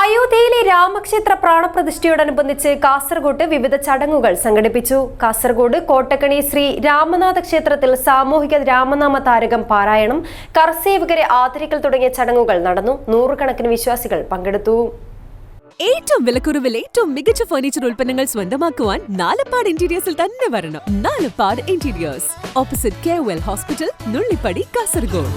അയോധ്യയിലെ രാമക്ഷേത്ര പ്രാണപ്രതിഷ്ഠയോടനുബന്ധിച്ച് കാസർഗോഡ് വിവിധ ചടങ്ങുകൾ സംഘടിപ്പിച്ചു. കാസർഗോഡ് കോട്ടക്കണി ശ്രീ രാമനാഥ ക്ഷേത്രത്തിൽ സാമൂഹിക രാമനാമ താരകം പാരായണം കർസേവകരെ ആദരിക്കൽ തുടങ്ങിയ ചടങ്ങുകൾ നടന്നു. നൂറുകണക്കിന് വിശ്വാസികൾ പങ്കെടുത്തു. ഏറ്റവും വിലക്കുറവിൽ ഏറ്റവും മികച്ച ഫർണിച്ചർ ഉൽപ്പന്നങ്ങൾ സ്വന്തമാക്കുവാൻ നാലപ്പാട് ഇന്റീരിയേഴ്സിൽ തന്നെ വരണം. Nalappad interiors opposite K hospital Nullippady Kasaragod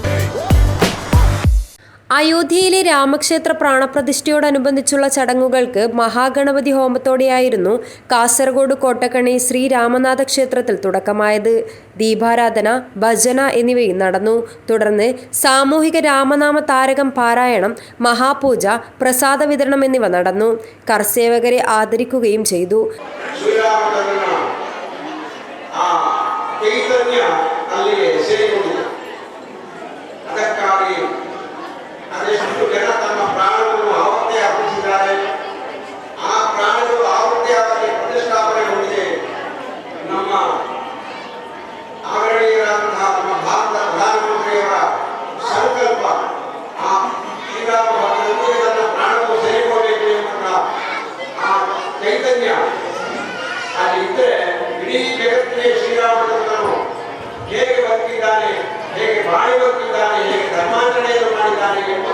അയോധ്യയിലെ രാമക്ഷേത്ര പ്രാണപ്രതിഷ്ഠയോടനുബന്ധിച്ചുള്ള ചടങ്ങുകൾക്ക് മഹാഗണപതി ഹോമത്തോടെയായിരുന്നു കാസർഗോഡ് കോട്ടക്കണി ശ്രീ രാമനാഥ ക്ഷേത്രത്തിൽ തുടക്കമായത് ദീപാരാധന ഭജന എന്നിവയും നടന്നു തുടർന്ന് സാമൂഹിക രാമനാമ താരകം പാരായണം ಮಹಾಪೂಜ ಪ್ರಸಾದ ವಿತರಣಂ എന്നിവ നടന്നു കർസേവകരെ ആദരിക്കുകയും ചെയ്തു ಶ್ರೀರಾಮಚಂದ್ರನ ಆ ಚೈತನ್ಯ ಅಲ್ಲಿಗೆ ಸೇರಿಕೊಂಡಿದೆ ಇಡೀ ಜಗತ್ತಿಗೆ ಶ್ರೀರಾಮಚಂದ್ರನು ಹೇಗೆ ಬದುಕಿದ್ದಾನೆ ಹೇಗೆ ಬಾಳಿ ಬದುಕಿದ್ದಾನೆ ಹೇಗೆ ಧರ್ಮಾಚರಣೆಯನ್ನು ಮಾಡಿದ್ದಾನೆ ಎಂಬುದು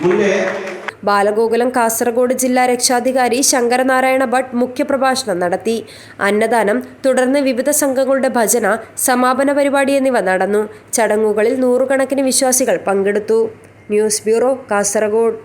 문제 ബാലഗോകുലം കാസർഗോഡ് ജില്ലാ രക്ഷാധികാരി ശങ്കരനാരായണ ഭട്ട് മുഖ്യപ്രഭാഷണം നടത്തി. അന്നദാനം തുടർന്ന് വിവിധ സംഘങ്ങളുടെ ഭജന സമാപന പരിപാടി എന്നിവ നടന്നു. ചടങ്ങുകളിൽ നൂറുകണക്കിന് വിശ്വാസികൾ പങ്കെടുത്തു. News bureau Kasaragod.